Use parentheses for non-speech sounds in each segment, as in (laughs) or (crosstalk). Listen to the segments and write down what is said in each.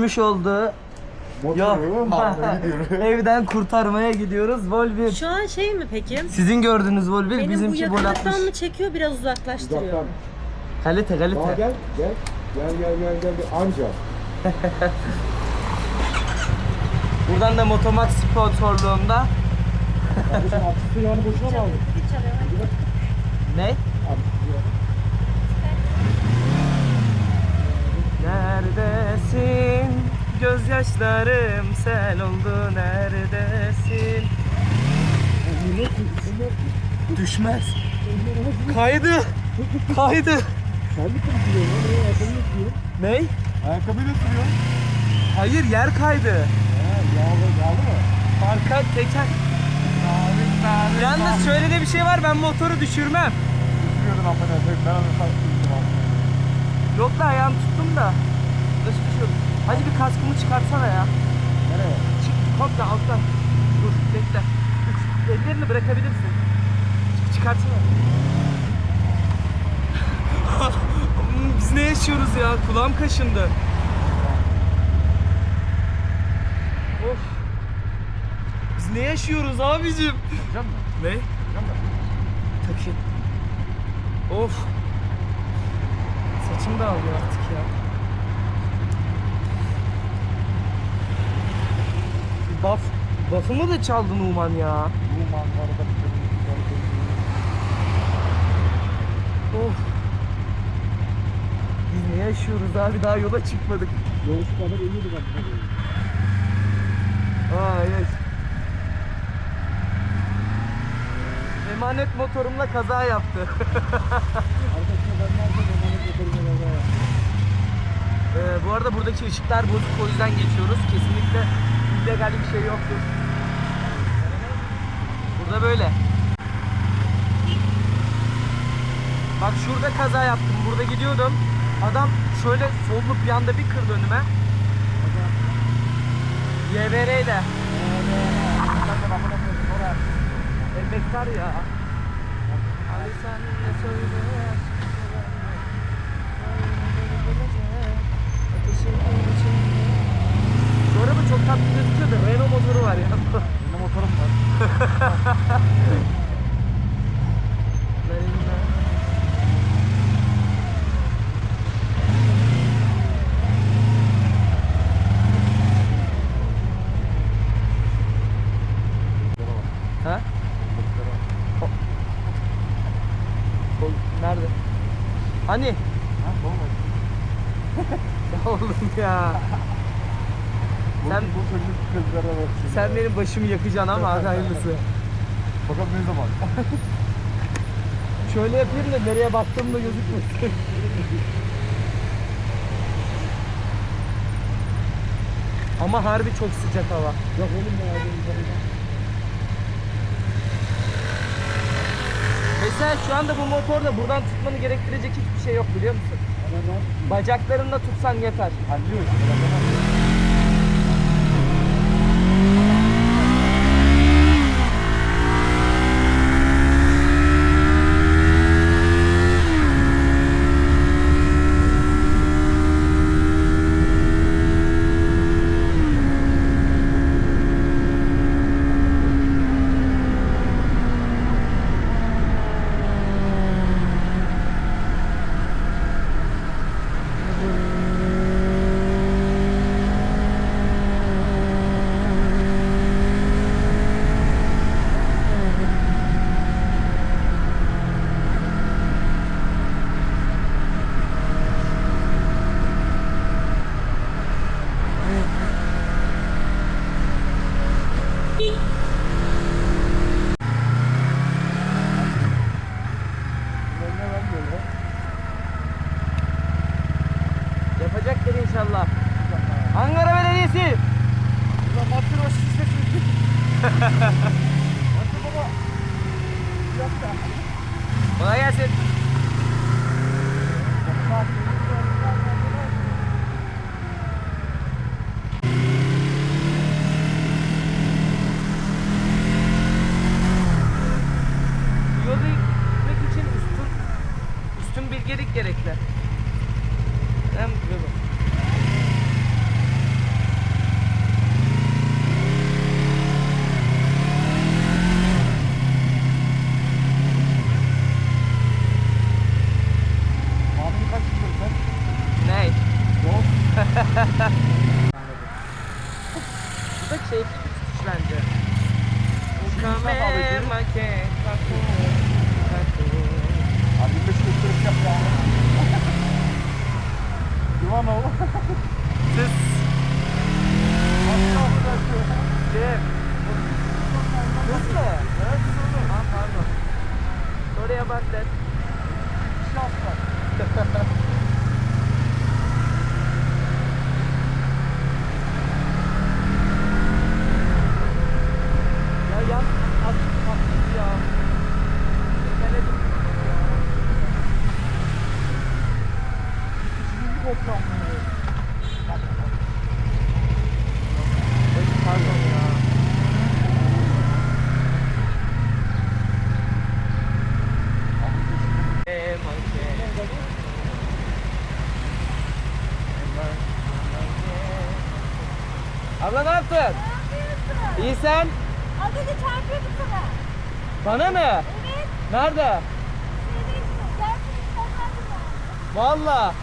düşmüş oldu. Yok. Evden kurtarmaya gidiyoruz. Volvi. Şu an şey mi peki? Sizin gördüğünüz Volvi Benim bu bizimki bol atmış. yakınlıktan mı çekiyor biraz uzaklaştırıyor? Uzaktan. Kalite Daha kalite. gel, gel. Gel, gel, gel, gel. gel. Anca. (laughs) Buradan da Motomax sponsorluğunda. Kardeşim yani boşuna mı aldın? Ne? Akısı yani. Neredesin? Gözyaşlarım sel oldu neredesin? Düşmez. Kaydı. Kaydı. Sen mi kırpıyorsun lan? Ne ayakkabıyla sürüyorsun. Hayır yer kaydı. Yağlı, yağlı mı? Arka teker. Yalnız şöyle de bir şey var ben motoru düşürmem. Sürüyordun koyayım. Ben onu sattım. Yok da ayağımı tuttum da. Nasıl? Hadi bir kaskımı çıkartsana ya. Nereye? Çık komple alttan. Dur bekle. Ellerini bırakabilirsin. Çık, çıkartsana. (laughs) Biz ne yaşıyoruz ya? Kulağım kaşındı. Of. Biz ne yaşıyoruz abicim? Yapacak mısın? Ne? Yapacak mısın? Takayım. Of. Saçım da ağrıyor artık ya. Baf, bafımı da çaldın Uman ya. Bu manzarada bir kırmızı balık Of. Biz ne yaşıyoruz abi daha yola çıkmadık. Yolcu kadar ölüyordu ben. Aa evet. Emanet motorumla kaza yaptı. (laughs) Arkadaşlar ben nerede emanet motoruma kaza yaptım. Ee, bu arada buradaki ışıklar bozuk o yüzden geçiyoruz. Kesinlikle illegal bir şey yoktur. Burada böyle. Bak şurada kaza yaptım. Burada gidiyordum. Adam şöyle sollup bir anda bir kırdı önüme. YBR ile. Emektar ya. Ali sen ne söyle? Bu araba çok tatlı gözüküyor da Renault motoru var ya. Benim motorum var. ha? Kol nerede? Hani? Ha, olmadı. Ya oğlum ya. Sen- bu çocuk kızlara bak şimdi. Sen benim başımı yakacaksın ama hadi (laughs) hayırlısı. Bakalım ne zaman? (laughs) Şöyle yapayım da nereye baktığım da gözükmesin. (laughs) Ama harbi çok sıcak hava. Yok oğlum ya. Mesela şu anda bu motorda buradan tutmanı gerektirecek hiçbir şey yok biliyor musun? Bacaklarında tutsan yeter. hallediyoruz. Bilgelik gerekli. Hem böyle. Bu da keyifli bir tutuş bence. Şimdi ne yapıyorsun? make kaku, kaku. Hadi bir beş gösterip yap ya. Yuvan oğlum. Tıs. Cem. Hız mı? Evet oğlum. Ha pardon. Sorry about that. Şapka. Ya yan açık patladı ya. Tekeledim ya. Şimdi kopacağım. Ay, Pardon ya. Ee, manke. Abla ne yaptın? İyi sen? Az önce çarpıyordum sana. Bana mı? Evet. Nerede? Valla.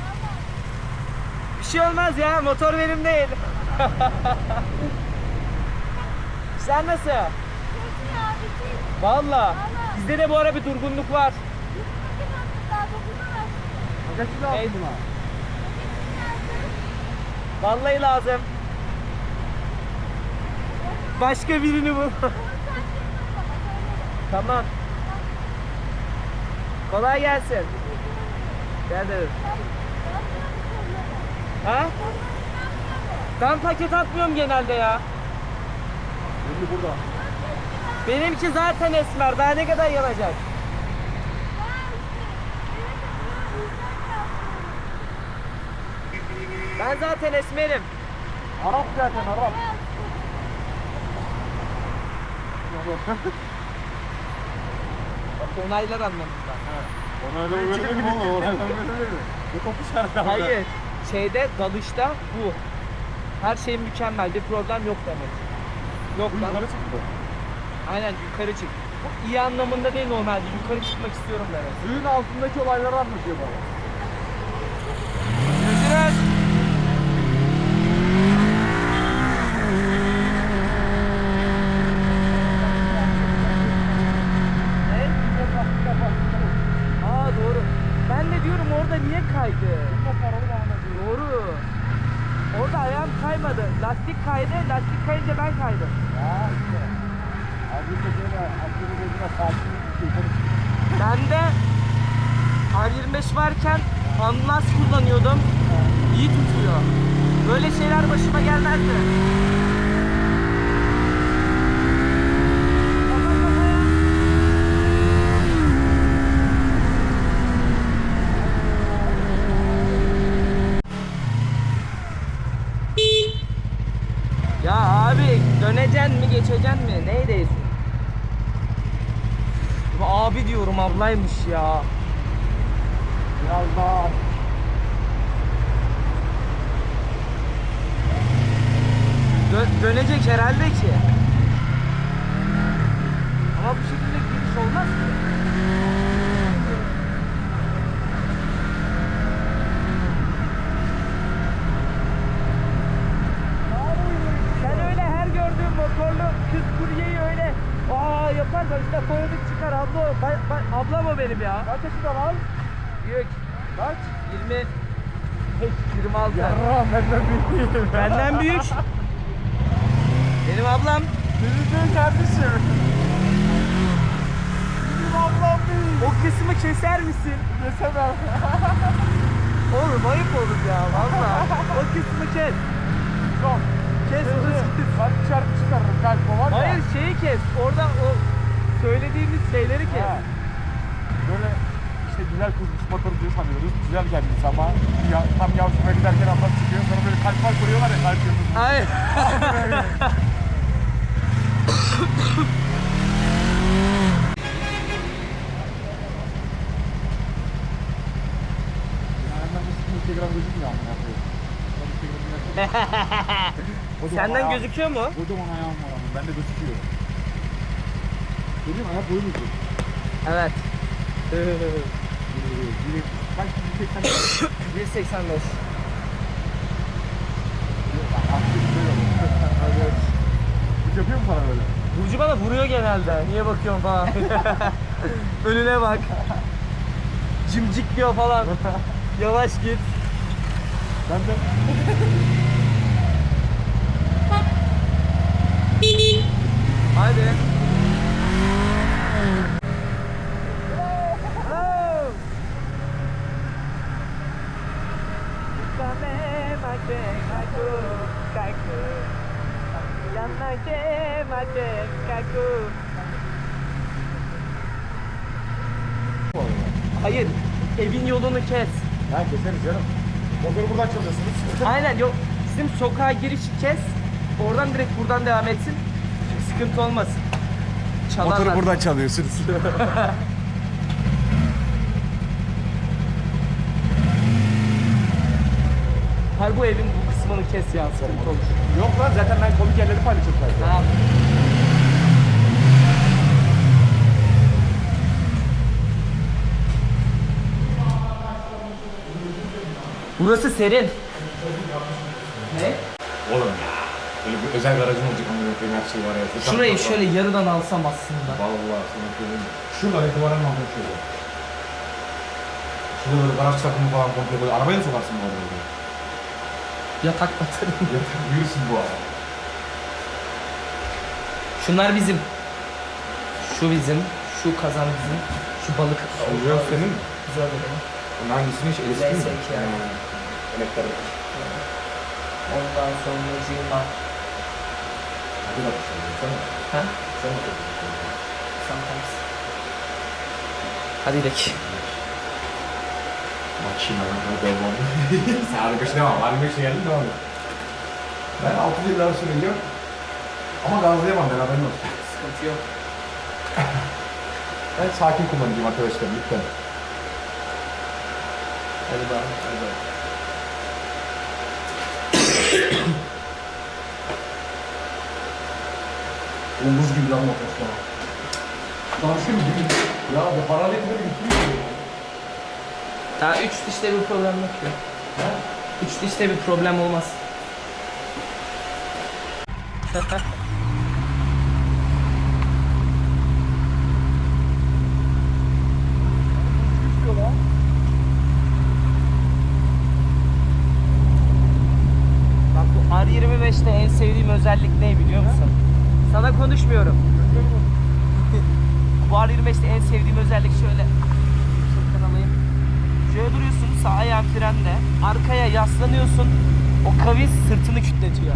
Bir şey olmaz ya motor benim değil. (laughs) sen nasıl? Valla. Bizde de bu ara bir durgunluk var. Vallahi lazım. Başka birini bul. (laughs) Tamam. Kolay gelsin. Gel dedim. Ha? Ben paket atmıyorum genelde ya. Şimdi burada. Benimki zaten esmer. Daha ne kadar yanacak? Ben zaten esmerim. Arap zaten Arap. (laughs) Onaylar anlamında. Ona öyle öğrenelim oğlum. Ona öyle öğrenelim. Bu topu şarkı. Hayır. Şeyde dalışta bu. Her şey mükemmel. Bir problem yok demek. Yok lan. Yukarı çıktı. Aynen yukarı çık. Bu iyi anlamında değil normalde. Yukarı çıkmak istiyorum demek. Suyun altındaki olayları anlatıyor bana. Görüşürüz. Ne? Aa doğru. Ben de diyorum orada niye kaydı? Doğru. Orada ayağım kaymadı. Lastik kaydı. Ben kaydım. Ya işte. Abi böyle aklını gözüne sakin. Ben de R25 varken ambulans kullanıyordum. İyi tutuyor. Böyle şeyler başıma gelmezdi. Kafa kafaya. Ya abi döneceksin mi geçeceksin mi? Neydeyiz? Abi diyorum ablaymış ya. Biraz daha Dö- dönecek herhalde ki. Ama bu şekilde giriş olmaz ki. Sen öyle her gördüğün motorlu kız kuryeyi öyle aa yaparsan işte koyduk çıkar abla o. Ba- ba- ablam o benim ya. kaç yaşında lan? Büyük. Kaç? 20 26. Yarrağım benden büyük. Benden büyük. Benim ablam. Bizim kardeşim. Bizim ablam büyük. O kısmı keser misin? Yesemem. (laughs) Oğlum ayıp olur ya valla. o kısmı kes. Yok. Kes kes. Ben şarkı çıkarırım galiba var ya. Hayır şeyi kes. Orada o söylediğimiz şeyleri kes. Ha. Böyle işte güzel kızmış motorcu sanıyoruz. Güzel kendisi ama ya, tam yavşama giderken ablam çıkıyor. Sonra böyle kalp kalp vuruyorlar ya kalp yıldızı. Hayır. Instagram gözükmüyor amına koyayım. Instagram'ı. Senden ayağım- gözüküyor mu? Kocaman ayağım var ama bende gözüküyor. Görüyor musun? Ayak boyu uzun. Evet. Ee, direkt- Kaç kişi tek sen? 185. Aklım böyle oldu. Evet. Hiç yapıyor mu sana böyle? Burcu bana vuruyor genelde. Niye bakıyorsun falan. (laughs) Önüne bak. Cimcik diyor falan. (laughs) Yavaş git. Ben de Hadi. Hayır, evin yolunu kes. Ya keseriz canım. Motoru buradan çalıyorsunuz. Aynen yok. Bizim sokağa girişi kes. Oradan direkt buradan devam etsin. Sıkıntı olmasın. Çalarlar. Motoru buradan çalıyorsunuz. (laughs) Hayır bu evin bu kısmını kes ya sıkıntı olur. Yok lan zaten ben komik yerleri paylaşıyorum sadece. Tamam. Burası serin. Ne? Oğlum ya. Böyle bir özel garajın olacak ama benim her şey var ya. Şurayı şöyle yarıdan alsam aslında. Vallahi sana söyleyeyim. Şuradan itibaren almak şöyle. Şurada böyle garaj takımı falan komple böyle. Arabaya mı sokarsın bu arada? Yatak batarım. (laughs) Yürüsün bu araba. Şunlar bizim. Şu bizim. Şu kazan bizim. Şu balık. Oluyor senin mi? Güzel bir balık. Onun hangisini hiç eski mi? LS2 yani. Emekleri. Ondan sonra cima. Bak şimdi. Sen mi? Ha? Sen mi? Sometimes. Hadi gidelim. Makine lan. Hadi devam. Sen şey devam. Şey geldin devam et. Ben 6 yıllar sürüyorum. Ama gazlayamam ben haberin olsun. Sıkıntı yok. Ben sakin kullanacağım arkadaşlar lütfen. Hadi bakalım. Hadi bakalım. Omuz gibi lan motor şu an. Tansiyon gibi. Ya bu paraletleri bitmiyor. Daha üç dişte bir problem yok ya. Üç dişte bir problem olmaz. Bak bu R25'te en sevdiğim özellik ne biliyor musun? Sana konuşmuyorum. bu R25'te en sevdiğim özellik şöyle. Şöyle duruyorsun sağ ayağın frende. Arkaya yaslanıyorsun. O kavis sırtını kütletiyor.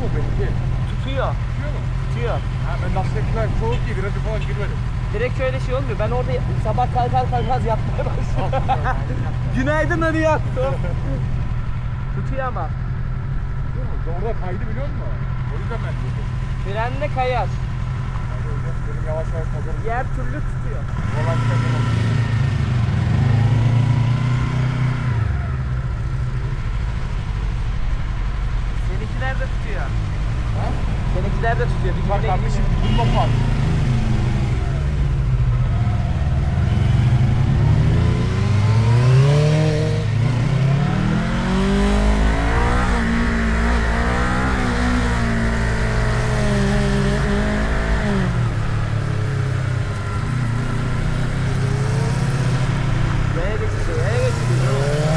Soğuk benimki. Tutuyor. Tutuyor mu? Tutuyor. Ha ben lastikler soğuk gibi virajı falan girmedim. Direkt şöyle şey olmuyor. Ben orada sabah kalkar kalkmaz yapmaya başladım. (laughs) Günaydın hadi yattım. tutuyor ama. Orada kaydı biliyor musun? O yüzden ben diyordum. Frenle kayar. Yani yavaş yavaş motoru. Diğer türlü tutuyor. Olan kendim Seninkiler de tutuyor. Ha? Seninkiler de tutuyor. Bir Bak kardeşim gidiyor. bunda fark. Yaya geçiyor, yaya geçiyor.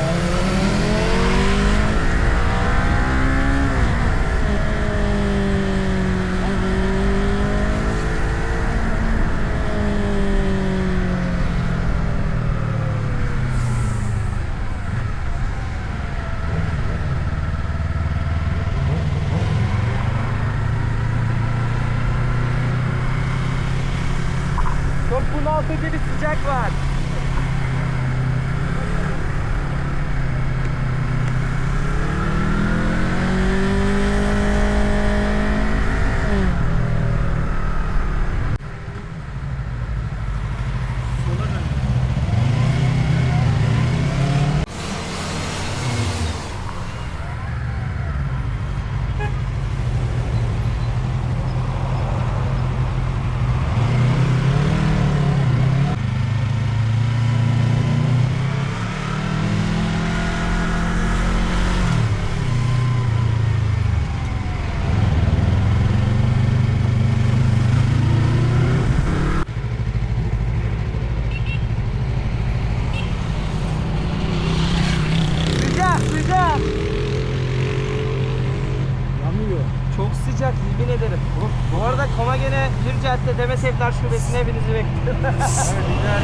Çok bunaltıcı bir sıcak var. Sıcak sıcak. Yanmıyor. Çok sıcak yemin ederim. Bu arada Koma gene bir cadde Demes Evler Şubesi'ne hepinizi bekliyorum. (laughs) Evet güzel. (laughs)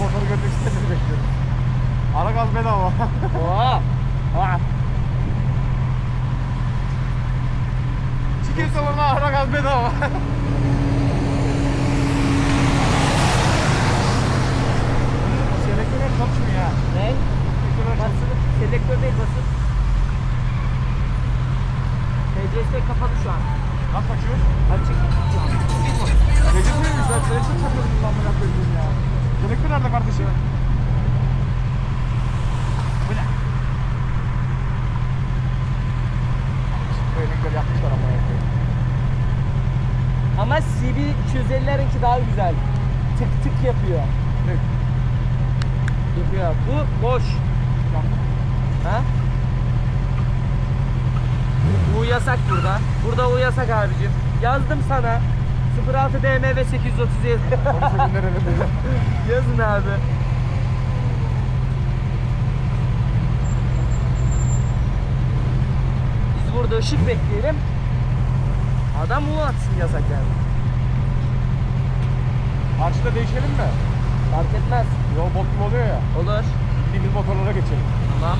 Motoru görmek istediğini bekliyorum. Ara gaz bedava. (laughs) Oha. Ha. Çıkın salona ara gaz bedava. Selektörler çalışmıyor ya. Ne? Basılı. Selektör değil basılı. TCS kapalı şu an. Nasıl açıyor? Açık. Recep miymiş? Ben selektör çakıyordum lan merak ediyorum ya. Selektör nerede kardeşim? Bu ne? Bu emekleri yapmışlar ama ya. Ama CB 250'lerinki daha güzel. Tık tık yapıyor. Evet. Yapıyor. Bu boş. Ha? U yasak burada. Burada U yasak abicim. Yazdım sana. 06 BMW 837. Konuşa günler elinde. Yazın abi. Biz burada ışık bekleyelim. Adam U atsın yasak yani. Karşıda değişelim mi? Fark etmez. Yol gibi oluyor ya. Olur. Bildiğimiz motorlara geçelim. Tamam.